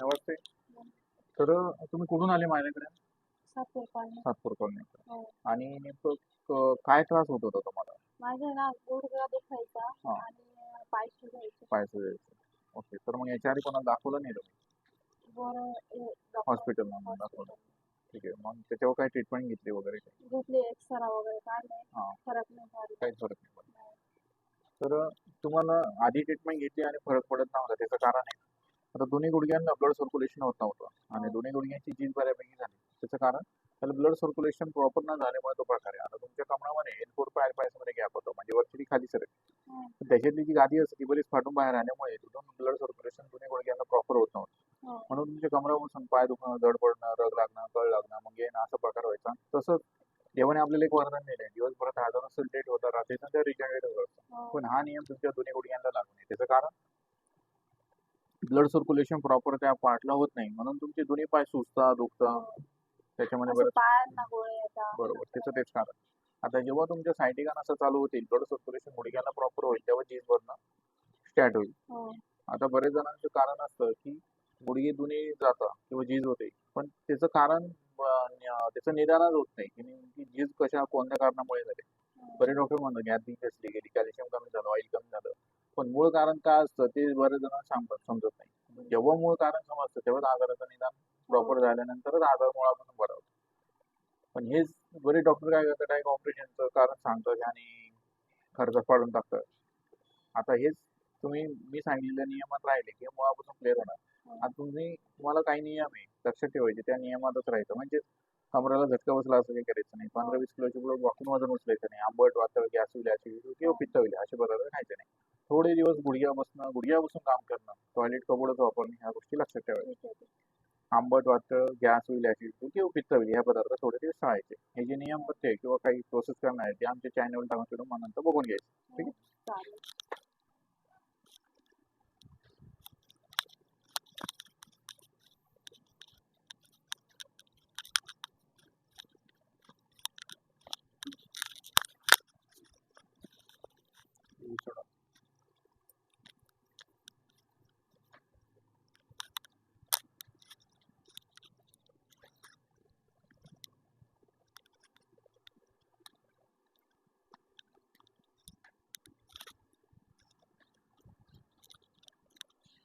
नमस्ते. तर तुम्ही कुठून आले माझ्याकडे? सातपूर कॉलनी. सातपूर कॉलनी. हो. आणि नेमकं क- काय त्रास होत होता तुम्हाला? माझा ना गुडघा दुखायचा हा. आणि पाय सुजायचे पायचं ओके तर मग याच्या आधी कोणाला दाखवलं नाही तुम्ही? बरं हे हॉस्पिटलला मग दाखवलं. ठीक आहे मग त्याच्यावर काय ट्रीटमेंट घेतली वगैरे काही? घेतले एक्सरा वगैरे काढले हा. फरक नाही काहीच फरक नाही पडला तर तुम्हाला आधी ट्रीटमेंट घेतली आणि फरक पडत नव्हता त्याचं कारण आहे आता दोन्ही गुडघ्यांना ब्लड सर्क्युलेशन होत नव्हतं. आणि हा. दोन्ही गुडघ्यांची झीज बऱ्यापैकी झाली. त्याचं कारण त्याला ब्लड सर्क्युलेशन प्रॉपर न झाल्यामुळे तो प्रकार आहे. आता तुमच्या कमरामध्ये एल फोर पायमध्ये गॅप होतो. म्हणजे वरची खाली सर हा. त्याच्यातली जी गादी असते ती बरीच फाटून बाहेर आल्यामुळे तिथून ब्लड सर्क्युलेशन दोन्ही गुडघ्यांना प्रॉपर होत नव्हतं. हो. म्हणून तुमच्या कमरापासून पाय दुखणं जड पडणं रग लागणं कळ लागणं मग येणं असा प्रकार व्हायचा. तसंच देवाने आपल्याला एक वरदान दिलंय. दिवसभरात हजार नसेल लेट होता रात्रीचं त्या रिजनरेट होतं. पण हा नियम तुमच्या दोन्ही गुडघ्यांना लागू नये. त्याचं कारण ब्लड सर्क्युलेशन प्रॉपर त्या पार्टला होत नाही. म्हणून तुमचे दोन्ही पाय सुचतात दुखतात. त्याच्यामध्ये असं बरंच पायांना गोळे येतात बरोबर त्याचं तेच कारण. आता जेव्हा तुमच्या सायटिकान असं चालू होतील ब्लड सर्क्युलेशन गुडघ्याला प्रॉपर होईल तेव्हा चीज भरणं स्टार्ट होईल. हो. आता बरेच जणांचं कारण असतं की गुडघे दुनी जातं किंवा झीज होते. पण त्याचं कारण त्याचं निदानच होत नाही. की नेमकी झीज कशा कोणत्या कारणामुळे झाले? हो. बरेच डॉक्टर म्हणतात बी असली गेली कॅल्शियम कमी झालं ऑइल कमी झालं. पण मूळ कारण काय असतं ते बरेच जण सांगतात समजत नाही. जेव्हा मूळ कारण समजतं तेव्हाच आजाराचं निदान प्रॉपर झाल्यानंतरच आजार मुळापासून बरा होतो. पण हेच बरेच डॉक्टर काय करतात एक ऑपरेशनचं कारण सांगतात आणि खर्च पाडून टाकतात. आता हेच तुम्ही मी सांगितलेल्या नियमात राहिले की मुळापासून क्लिअर होणार. आता तुम्ही तुम्हाला काही नियम आहे लक्षात ठेवायचे त्या नियमातच राहायचं. म्हणजे कमराला झटका बसला असं काही करायचं नाही. पंधरा वीस किलोची ब्लॉक वाकून वजन उचलायचं नाही आंबट वातळ गॅस होईल ऍसिडिटी किंवा पित्त होईल असे पदार्थ खायचे नाही. थोडे दिवस गुडघ्या बसणं गुडघ्या बसून काम करणं टॉयलेट कबोर्डच वापरणं ह्या गोष्टी लक्षात ठेवायच्या. आंबट वातळ गॅस होईल ऍसिडिटी किंवा पित्त होईल ह्या पदार्थ थोडे दिवस टाळायचे. हे जे नियम पत्ते किंवा काही प्रोसेस करणार आहे ते आमच्या चॅनल टाकून मग नंतर बघून घ्यायचं. ठीक आहे. सोडा.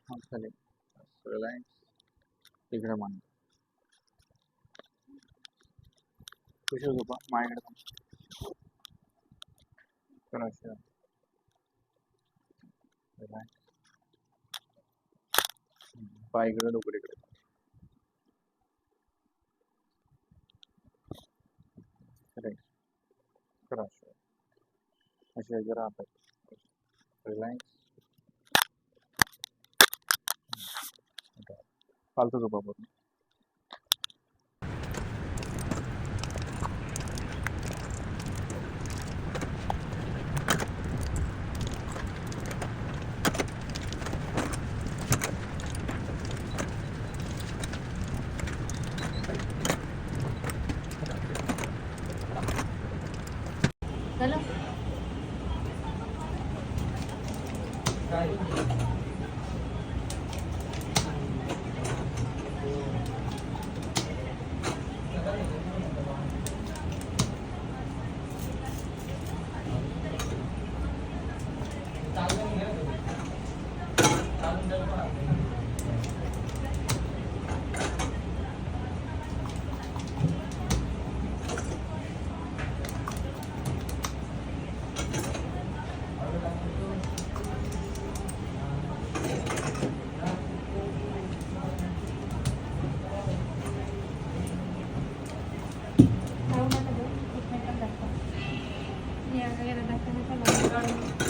हा, चालेल रिलायन्स तिकडे मान खुशी झोपा माझ्याकडे थांब. कोणाशी आहे? रिलायन्स इकडे इकडे अशी जरा राहतात रिलायन्स. फालतू झोपा पूर्ण चलो ਆ ਕੇ ਰੱਖਣਾ ਤਾਂ ਲੱਗਣਾ